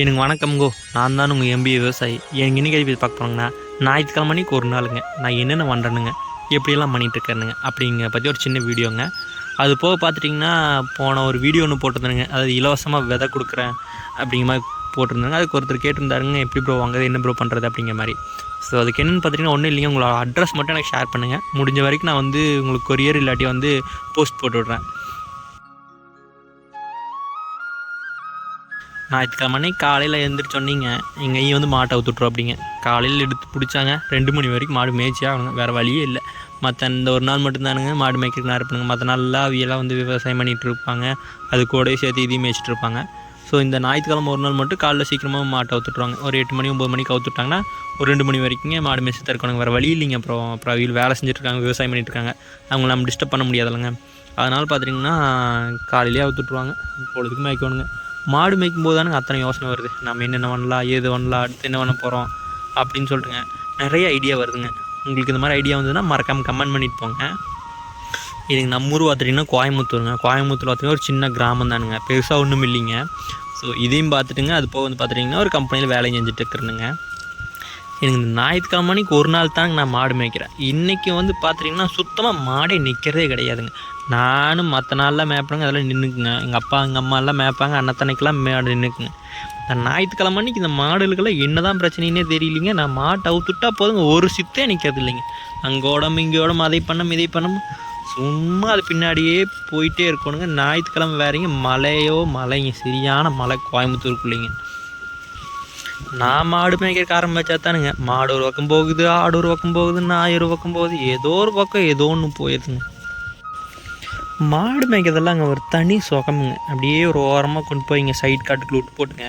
எனக்கு வணக்கம்கோ நான் தான் உங்கள் எம்பிஏ விவசாயி. எனக்கு என்ன கேள்வி பார்க்க போனோங்கன்னா ஞாயிற்றுக்கிழமை மணிக்கு ஒரு நாளுங்க. நான் என்னென்ன பண்ணுறேனுங்க எப்படியெல்லாம் பண்ணிகிட்டு இருக்கேனுங்க அப்படிங்க பற்றி ஒரு சின்ன வீடியோங்க. அது போக பார்த்துட்டிங்கன்னா போன ஒரு வீடியோ ஒன்று போட்டிருந்தேனுங்க. அதாவது இலவசமாக விதை கொடுக்குறேன் அப்படிங்கிற மாதிரி போட்டிருந்தாங்க அதுக்கு ஒருத்தர் கேட்டிருந்தாருங்க எப்படி ப்ரோ வாங்குறது? என்ன ப்ரோ பண்ணுறது அப்படிங்கிற மாதிரி. ஸோ அதுக்கு என்னென்னு பார்த்தீங்கன்னா ஒன்றும் இல்லைங்க. உங்களோட அட்ரஸ் மட்டும் எனக்கு ஷேர் பண்ணுங்கள் முடிஞ்ச வரைக்கும் நான் வந்து உங்களுக்கு கொரியர் இல்லாட்டி வந்து போஸ்ட் போட்டு விட்றேன். ஞாயிற்றுக்கிழமை அன்னைக்கு காலையில் எழுந்திரிச்சோன்னீங்க எங்கள் ஐயா வந்து மாட்டை ஊற்றுட்றோம் அப்படிங்க. காலையில் எடுத்து பிடிச்சாங்க ரெண்டு மணி வரைக்கும் மாடு மேய்ச்சியே ஆகணுங்க வேறு வழியே இல்லை. மற்ற இந்த ஒரு நாள் மட்டும்தானுங்க மாடு மேய்க்கிறதுக்கு நேரம் பண்ணுங்க. மற்ற நாள்லாம் அவியெல்லாம் வந்து விவசாயம் பண்ணிகிட்டு இருப்பாங்க அது கூடயே சேர்த்து இதையும் மேய்ச்சிட்டு இருப்பாங்க. ஸோ இந்த ஞாயிற்றுக்கிழமை ஒரு நாள் மட்டும் காலைல சீக்கிரமாக மாட்டை அவுத்துட்ருவாங்க ஒரு எட்டு மணி ஒம்பது மணிக்கு அவுத்துட்டாங்கன்னா ஒரு ரெண்டு மணி வரைக்கும் மாடு மேய்ச்சி தருக்கணுங்க வேறு வழி இல்லைங்க அப்புறம் அப்புறம் அவியல் வேலை செஞ்சுட்ருக்காங்க விவசாயம் பண்ணிகிட்டு இருக்காங்க. அவங்கள நம்ம டிஸ்டர்ப் பண்ண முடியாதுல்லங்க. அதனால் பார்த்துட்டிங்கன்னா காலையிலேயே அவுத்துட்ருவாங்க பொழுதுக்கு மேய்க்கணுங்க. மாடு மேய்க்கும் போது தானுங்க அத்தனை யோசனை வருது. நம்ம என்னென்ன பண்ணலாம் ஏது பண்ணலாம் அடுத்து என்ன பண்ண போகிறோம் அப்படின்னு சொல்லிட்டுங்க. நிறைய ஐடியா வருதுங்க. உங்களுக்கு இந்த மாதிரி ஐடியா வந்ததுன்னா மறக்காமல் கமெண்ட் பண்ணிட்டு போங்க. இதுக்கு நம்ம ஊர் பார்த்துட்டிங்கன்னா கோயம்புத்தூருங்க. கோயம்புத்தூர் பார்த்திங்கன்னா ஒரு சின்ன கிராமம் தானுங்க பெருசாக ஒன்றும் இல்லைங்க ஸோ இதையும் பார்த்துட்டுங்க. அது போக வந்து பார்த்துட்டிங்கன்னா ஒரு கம்பெனியில் வேலையும் செஞ்சுட்டு இருக்கிறனுங்க. எனக்கு இந்த ஞாயிற்றுக்கிழமை மணிக்கு ஒரு நாள் தாங்க நான் மாடு மேய்க்கிறேன். இன்றைக்கி வந்து பார்த்துட்டிங்கன்னா சுத்தமாக மாடே நிற்கிறதே கிடையாதுங்க. நானும் மற்ற நாளில் மேய்ப்பேங்க அதெல்லாம் நின்றுக்குங்க எங்கள் அப்பா எங்கள் அம்மா எல்லாம் மேய்ப்பாங்க அன்னத்தனைக்கெல்லாம் மாடு நின்றுக்குங்க இந்த ஞாயிற்றுக்கிழமை அன்னைக்கு இந்த மாடுகளுக்கெல்லாம் என்ன தான் பிரச்சனைன்னே தெரியலிங்க. நான் மாட்டை அவுத்துட்டா போதுங்க ஒரு சித்தே நிற்கிறது இல்லைங்க அங்கே உடம்பு இங்கே உடம்பு அதை பண்ணம் இதை பண்ணம் சும்மா அது பின்னாடியே போயிட்டே இருக்கணுங்க. ஞாயிற்றுக்கிழமை வேறங்க மழையோ மழைங்க சரியான மழை கோயம்புத்தூருக்குள்ளேங்க. நான் மாடு மேய்க்கிறக்கு ஆரம்பிச்சா தானுங்க. மாடு ஒரு பக்கம் போகுது ஆடு ஒரு பக்கம் போகுது நாய் ஒரு பக்கம் போகுது ஏதோ ஒரு பக்கம் ஏதோ ஒன்று போயிடுதுங்க மாடு மேய்க்கிறதெல்லாம் அங்கே ஒரு தனி சுகமுங்க. அப்படியே ஒரு ஓரமாக கொண்டு போய் இங்கே சைட் காட்டுக்குள்ள விட்டு போட்டுங்க.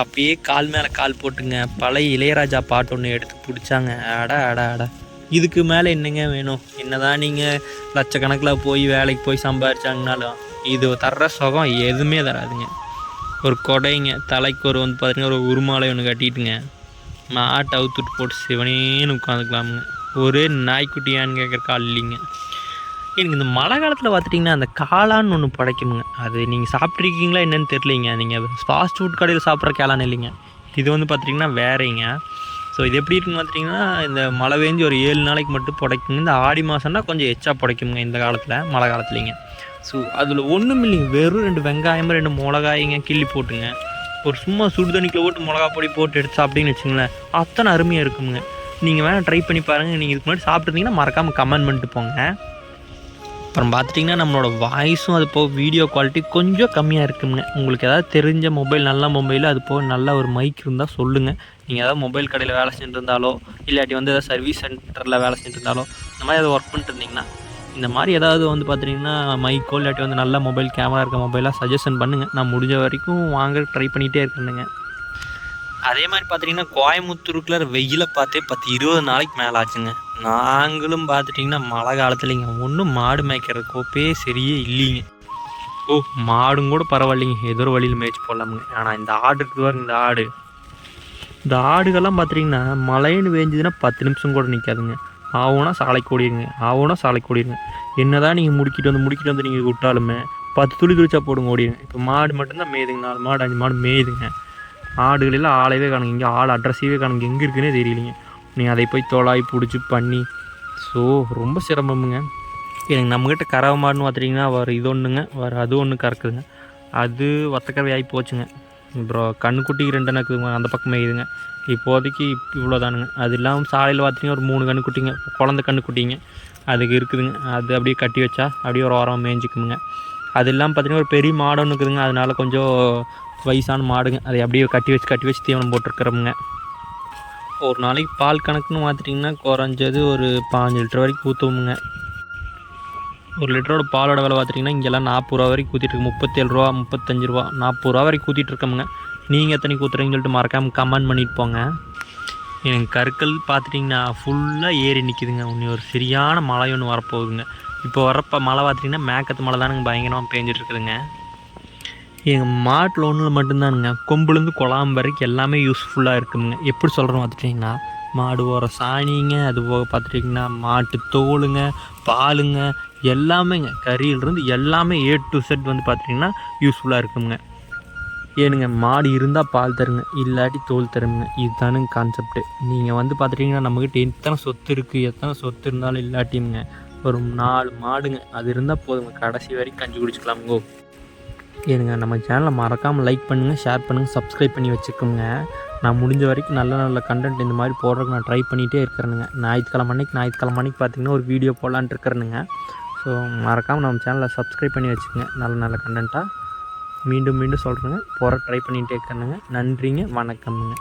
அப்படியே கால் மேலே கால் போட்டுங்க. பழைய இளையராஜா பாட்டு ஒன்று எடுத்து பிடிச்சாங்க. அட அட அட. இதுக்கு மேலே என்னங்க வேணும்? என்னதான் நீங்கள் லட்சக்கணக்கில் போய் வேலைக்கு போய் சம்பாரிச்சாங்கனாலும் இது தர்ற சுகம் எதுவுமே தராதுங்க. ஒரு கொடைங்க. தலைக்கு ஒரு வந்து பார்த்தீங்கன்னா ஒரு உருமாலை ஒன்று கட்டிட்டுங்க. மாட்டை அவுத்துட்டு போட்டு சிவனேன்னு உட்காந்துக்கலாமுங்க. ஒரே நாய்க்குட்டியான்னு கேட்குற கால் இல்லைங்க. எனக்கு இந்த மழை காலத்தில் பார்த்துட்டிங்கன்னா அந்த காளான்னு ஒன்று படைக்குமுங்க அது நீங்கள் சாப்பிட்ருக்கீங்களா என்னென்னு தெரியலிங்க. நீங்கள் ஃபாஸ்ட் ஃபுட் கடையில் சாப்பிட்ற காளான் இல்லைங்க. இது வந்து பார்த்துட்டிங்கன்னா வேறேங்க. ஸோ இது எப்படி இருக்குன்னு பார்த்துட்டிங்கன்னா இந்த மழை வேஞ்சி ஒரு ஏழு நாளைக்கு மட்டும் புடைக்குங்க. இந்த ஆடி மாதம்னா கொஞ்சம் எச்சா புடைக்குங்க இந்த காலத்தில் மழை காலத்துலேங்க. ஸோ அதில் ஒன்றும் இல்லைங்க. வெறும் ரெண்டு வெங்காயம் ரெண்டு மிளகாய்ங்க கிள்ளி போட்டுங்க. ஒரு சும்மா சுடு தண்ணிக்குள்ள போட்டு மிளகா பொடி போட்டு எடுத்து சாப்பிட்டீங்கன்னு வச்சுங்களேன் அத்தனை அருமையாக இருக்குங்க நீங்கள் வேணால் ட்ரை பண்ணி பாருங்கள் நீங்கள் இதுக்கு முன்னாடி சாப்பிட்ருந்தீங்கன்னா மறக்காமல் கமெண்ட் பண்ணிட்டு போங்க. அப்புறம் பார்த்துட்டிங்கன்னா நம்மளோட வாய்ஸும் அது போக வீடியோ குவாலிட்டி கொஞ்சம் கம்மியாக இருக்குங்க உங்களுக்கு ஏதாவது தெரிஞ்ச மொபைல் நல்ல மொபைல் அது போக நல்ல ஒரு மைக் இருந்தால் சொல்லுங்கள் நீங்கள் ஏதாவது மொபைல் கடையில் வேலை செஞ்சுருந்தாலோ இல்லாட்டி வந்து ஏதாவது சர்வீஸ் சென்டரில் வேலை செஞ்சுருந்தாலோ இந்த மாதிரி ஏதாவது ஒர்க் பண்ணிட்டு இருந்தீங்கன்னா இந்த மாதிரி ஏதாவது வந்து பார்த்துட்டிங்கன்னா மைக்கோ இல்லாட்டி வந்து நல்ல மொபைல் கேமரா இருக்க மொபைலாக சஜஷன் பண்ணுங்கள் நான் முடிஞ்ச வரைக்கும் வாங்க ட்ரை பண்ணிகிட்டே இருக்கேனுங்க அதே மாதிரி பார்த்தீங்கன்னா கோயம்புத்தூருக்குள்ள வெயிலை பார்த்தே பத்து இருபது நாளைக்கு மேலே ஆச்சுங்க நாங்களும் பார்த்துட்டிங்கன்னா மழை காலத்துலிங்க ஒன்றும் மாடு மேய்க்கிற கோப்பே சரியே இல்லைங்க. ஓ மாடும் கூட பரவாயில்லைங்க. ஏதோ ஒரு வழியில் மேய்ச்சி போடலாமுங்க. ஆனால் இந்த ஆடு இருக்குது பாருங்க இந்த ஆடு. இந்த ஆடுகள்லாம் பார்த்துட்டிங்கன்னா மழைன்னு வேஞ்சதுன்னா பத்து நிமிஷம் கூட நிற்காதுங்க ஆவோனா சாலைக்கு ஓடிடுங்க ஆவோனா சாலைக்கு ஓடிடுங்க என்ன தான் நீங்கள் முடிக்கிட்டு வந்து முடிக்கிட்டு வந்து நீங்கள் விட்டாலுமே பத்து துளி துளிச்சா போடுங்க ஓடிடுங்க இப்போ மாடு மட்டும்தான் மேயுதுங்க. நாலு மாடு அஞ்சு மாடு மேயுதுங்க. ஆடுகளில் ஆளவே காணுங்க. இங்கே ஆள் அட்ரஸையே காணுங்க. எங்கே இருக்குன்னே தெரியலிங்க. நீங்கள் அதை போய் தொலாய் பிடிச்சி பண்ணி. ஸோ ரொம்ப சிரமமுங்க. எனக்கு நம்மக்கிட்ட கறவை மாடுன்னு பார்த்துட்டிங்கன்னா வர இது ஒன்றுங்க வர அது ஒன்று கறக்குதுங்க. அது வத்தக்கறவை ஆகி போச்சுங்க அப்புறம் கண்ணுக்குட்டிக்கு ரெண்டு எனக்குதுங்க அந்த பக்கமே இதுங்க. இப்போதைக்கு இவ்வளோ தானுங்க அது இல்லாமல் சாலையில் பார்த்திங்கன்னா ஒரு மூணு கண்ணுக்குட்டிங்க குழந்த கண்ணுக்குட்டிங்க அதுக்கு இருக்குதுங்க. அது அப்படியே கட்டி வச்சா அப்படியே ஒரு ஓரம் மேய்ஞ்சிக்குமுங்க. அது இல்லாமல் பார்த்திங்கன்னா ஒரு பெரிய மாடு இருக்குதுங்க. அதனால் கொஞ்சம் வயசான மாடுங்க. அதை அப்படியே கட்டி வச்சு கட்டி வச்சு தீவனம் போட்டிருக்கிறோமுங்க ஒரு நாளைக்கு பால் கணக்குன்னு பார்த்துட்டிங்கன்னா குறைஞ்சது ஒரு பாஞ்சு லிட்டர் வரைக்கும் ஊற்றுவோமுங்க ஒரு லிட்டரோட பாலோட விலை பார்த்துட்டிங்கன்னா இங்கெல்லாம் நாற்பது ரூபா வரைக்கும் ஊற்றிட்டு இருக்கு. முப்பத்தேழு ரூபா முப்பத்தஞ்சு ரூபா நாற்பது ரூபா வரைக்கும் ஊற்றிட்டு நீங்கள் எத்தனை ஊற்றுறீங்கன்னு சொல்லிட்டு மறக்காமல் கமெண்ட் பண்ணிட்டு போங்க. எனக்கு கற்கள் பார்த்துட்டிங்கன்னா ஃபுல்லாக ஏறி நிற்கிதுங்க ஒன்று ஒரு சரியான மழை ஒன்று வரப்போகுதுங்க. இப்போ வரப்போ மழை பார்த்துட்டிங்கன்னா மேக்கத்து மழை தானுங்க பயங்கரமாக பேஞ்சிட்ருக்குதுங்க எங்கள் மாட்டு லோனில் மட்டும்தானுங்க. கொம்புலேருந்து குழாம் வரைக்கும் எல்லாமே யூஸ்ஃபுல்லாக இருக்குங்க. எப்படி சொல்கிறோம் பார்த்துட்டிங்கன்னா மாடு ஓர சாணிங்க அது போக பார்த்துட்டிங்கன்னா மாட்டு தோலுங்க பாலுங்க எல்லாமேங்க. கறியிலிருந்து எல்லாமே ஏ டு செட் வந்து பார்த்துட்டிங்கன்னா யூஸ்ஃபுல்லாக இருக்குங்க. ஏனுங்க மாடு இருந்தால் பால் தருங்க இல்லாட்டி தோல் தருங்க. இதுதானுங்க கான்செப்ட்டு நீங்கள் வந்து பார்த்துட்டிங்கன்னா நம்மக்கிட்ட எத்தனை சொத்து இருக்குது எத்தனை சொத்து இருந்தாலும் இல்லாட்டியுங்க ஒரு நாலு மாடுங்க. அது இருந்தால் போதுங்க. கடைசி வரைக்கும் கஞ்சி குடிச்சிக்கலாமுங்கோ. ஏனுங்க நம்ம சேனலை மறக்காமல் லைக் பண்ணுங்கள் ஷேர் பண்ணுங்கள் சப்ஸ்கிரைப் பண்ணி வச்சுக்கோங்க. நான் முடிஞ்ச வரைக்கும் நல்ல நல்ல கண்டென்ட் இந்த மாதிரி போடுறதுக்கு நான் ட்ரை பண்ணிகிட்டே இருக்கிறேனுங்க. ஞாயிற்றுக்கிழமை அன்னைக்கு ஞாயிற்றுக்கிழமை அன்னைக்கு பார்த்தீங்கன்னா ஒரு வீடியோ போடலான்ட்டு இருக்கிறேனுங்க. ஸோ மறக்காமல் நம்ம சேனலை சப்ஸ்கிரைப் பண்ணி வச்சுக்கோங்க. நல்ல நல்ல கண்டென்ட்டாக மீண்டும் மீண்டும் சொல்கிறேங்க போகிற ட்ரை பண்ணிகிட்டே இருக்கிறேனுங்க. நன்றிங்க வணக்கம்ங்க.